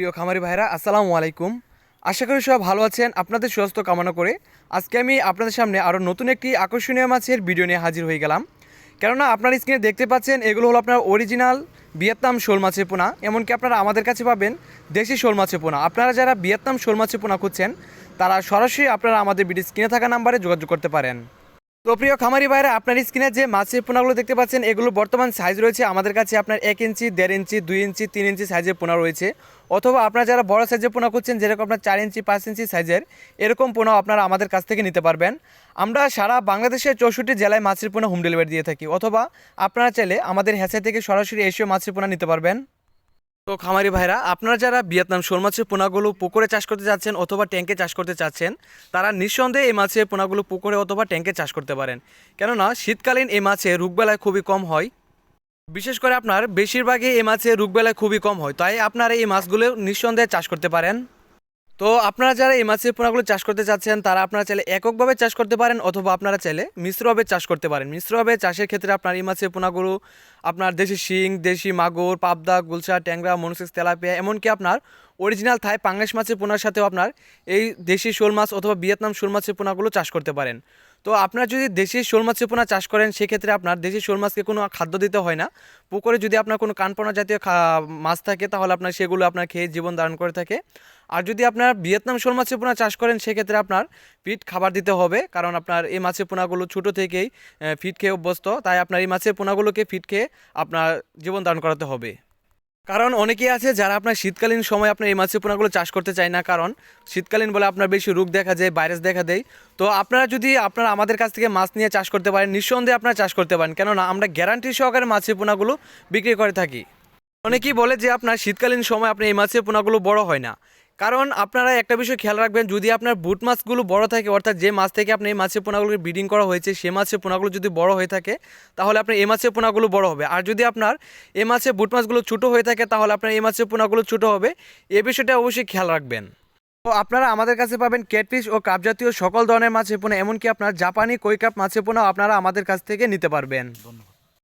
প্রিয় খামারি ভাইরা আসসালামু আলাইকুম। আশা করি সব ভালো আছেন, আপনাদের সুস্বাস্থ্য কামনা করে আজকে আমি আপনাদের সামনে আরও নতুন একটি আকর্ষণীয় মাছের ভিডিও নিয়ে হাজির হয়ে গেলাম। কেননা আপনার স্ক্রিনে দেখতে পাচ্ছেন, এগুলো হলো আপনার অরিজিনাল ভিয়েতনাম শোল মাছের পোনা। এমনকি আপনারা আমাদের কাছে পাবেন দেশি শোল মাছের পোনা। আপনারা যারা ভিয়েতনাম শোল মাছের পোনা খুঁজছেন, তারা সরাসরি আপনারা আমাদের ভিডিও স্ক্রিনে থাকা নাম্বারে যোগাযোগ করতে পারেন। তো প্রিয় খামারি ভাইরা, আপনার স্ক্রিনে যে মাছের পোনাগুলো দেখতে পাচ্ছেন, এগুলো বর্তমান সাইজ রয়েছে। আমাদের কাছে আপনার এক ইঞ্চি, দেড় ইঞ্চি, দুই ইঞ্চি, তিন ইঞ্চি সাইজের পোনা রয়েছে। অথবা আপনারা যারা বড় সাইজের পোনা করছেন যেরকম আপনার চার ইঞ্চি, পাঁচ ইঞ্চি সাইজের এরকম পোনাও আপনারা আমাদের কাছ থেকে নিতে পারবেন। আমরা সারা বাংলাদেশের চৌষট্টি জেলায় মাছের পোনা হোম ডেলিভারি দিয়ে থাকি। অথবা আপনারা চাইলে আমাদের হ্যাচা থেকে সরাসরি এসেও মাছের পোনা নিতে পারবেন। তো খামারি ভাইরা, আপনারা যারা ভিয়েতনাম শোল মাছের পোনাগুলো পুকুরে চাষ করতে চাচ্ছেন অথবা ট্যাঙ্কে চাষ করতে চাচ্ছেন, তারা নিঃসন্দেহে এই মাছের পোনাগুলো পুকুরে অথবা ট্যাঙ্কে চাষ করতে পারেন। কেননা, শীতকালীন এই মাছে রোগবেলায় খুবই কম হয়। বিশেষ করে আপনার বেশিরভাগই এই মাছে রোগবেলায় খুবই কম হয়। তাই আপনারা এই মাছগুলো নিঃসন্দেহে চাষ করতে পারেন। তো আপনারা যারা এই মাছের পোনাগুলো চাষ করতে চাচ্ছেন, তারা আপনারা চাইলে এককভাবে চাষ করতে পারেন অথবা আপনারা চাইলে মিশ্রভাবে চাষ করতে পারেন। মিশ্রভাবে চাষের ক্ষেত্রে আপনার এই মাছের পোনাগুলো, আপনার দেশি শিং, দেশি মাগুর, পাবদা, গুলশা, ট্যাংরা, মনসিক্স, তেলাপিয়া, এমনকি আপনার অরিজিনাল থাই পাঙ্গাস মাছের পোনার সাথেও আপনার এই দেশি শোল মাছ অথবা ভিয়েতনাম শোল মাছের পোনাগুলো চাষ করতে পারেন। তো আপনার যদি দেশি শোল মাছের পোনা চাষ করেন, সেক্ষেত্রে আপনার দেশি শোল মাছকে কোনো খাদ্য দিতে হয় না। পুকুরে যদি আপনার কোনো কানপোনা জাতীয় মাছ থাকে, তাহলে আপনার সেগুলো আপনার খেয়ে জীবন ধারণ করে থাকে। আর যদি আপনার ভিয়েতনাম শোল মাছের পোনা চাষ করেন, সেক্ষেত্রে আপনার ফিট খাবার দিতে হবে। কারণ আপনার এই মাছের পোনাগুলো ছোটো থেকেই ফিট খেয়ে অভ্যস্ত। তাই আপনার এই মাছের পোনাগুলোকে ফিট খেয়ে আপনার জীবন ধারণ করাতে হবে। কারণ অনেকেই আছে যারা আপনার শীতকালীন সময় আপনার এই মাছের পোনাগুলো চাষ করতে চায় না। কারণ শীতকালীন বলে আপনার বেশি রোগ দেখা যায় ভাইরাস দেখা দেয়। তো আপনারা যদি আপনারা আমাদের কাছ থেকে মাছ নিয়ে চাষ করতে পারেন, নিঃসন্দেহে আপনারা চাষ করতে পারেন। কেননা আমরা গ্যারান্টি সহকারে মাছের পোনাগুলো বিক্রি করে থাকি। অনেকেই বলে যে আপনার শীতকালীন সময় আপনি এই মাছের পোনাগুলো বড় হয় না। কারণ আপনারা একটা বিষয় খেয়াল রাখবেন, যদি আপনার বুট মাছগুলো বড় থাকে, অর্থাৎ যে মাছ থেকে আপনি এই মাছের পোনাগুলোকে ব্রিডিং করা হয়েছে, সে মাছের পোনাগুলো যদি বড় হয়ে থাকে, তাহলে আপনার এই মাছের পোনাগুলো বড় হবে। আর যদি আপনার এই মাছের বুট মাছগুলো ছোটো হয়ে থাকে, তাহলে আপনার এই মাছের পোনাগুলো ছোটো হবে। এ বিষয়টা অবশ্যই খেয়াল রাখবেন। তো আপনারা আমাদের কাছে পাবেন ক্যাটফিশ ও কাপ জাতীয় সকল ধরনের মাছের পোনা, এমনকি আপনার জাপানি কৈকাপ মাছের পোনাও আপনারা আমাদের কাছ থেকে নিতে পারবেন। ধন্যবাদ।